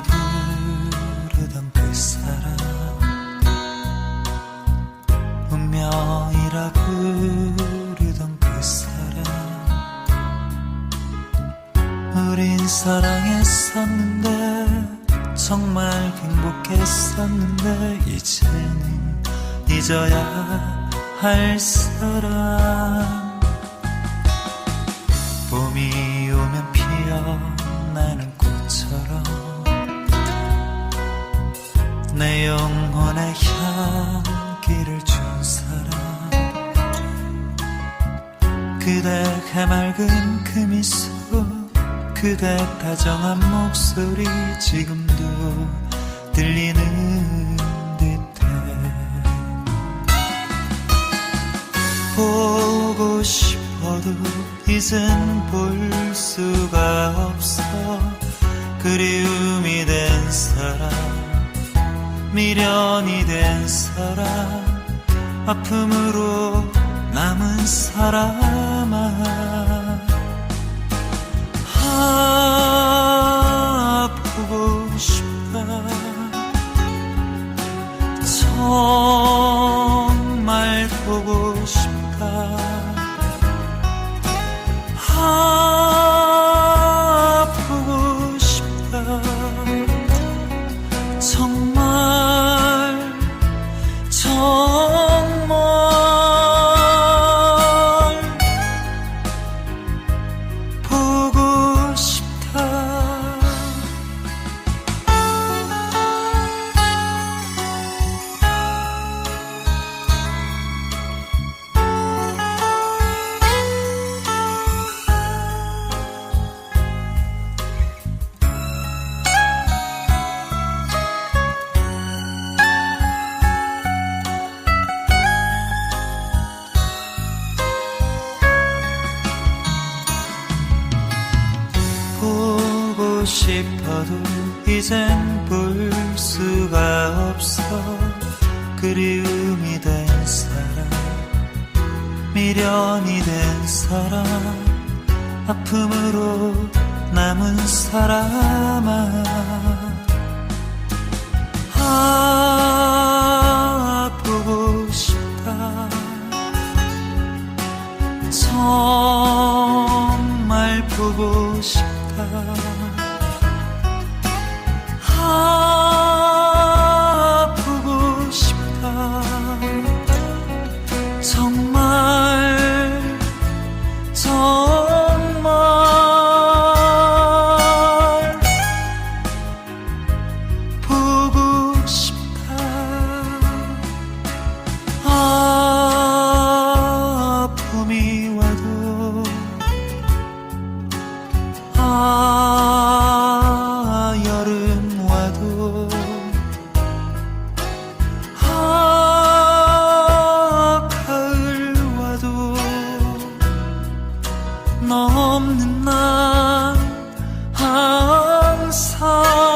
부르던 그 사람. 운명이라 부르던 그 사람. 우린 사랑했었는데 정말 행복했었는데 이제는 잊어야 할 사람. 봄이 오면 피어 내 영혼의 향기를 준 사람. 그대 해맑은 그 미소 그대 다정한 목소리 지금도 들리는 듯해. 보고 싶어도 이젠 볼 수가 없어. 그리움이 된 사람 미련이 된 사람 아픔으로 남은 사람아. 아프고 싶다. 정말 보고 싶다. 아 싶어도 이젠 볼 수가 없어. 그리움이 된 사람 미련이 된 사람 아픔으로 남은 사람아. 아프고 싶다. 정말 보고 싶다 항상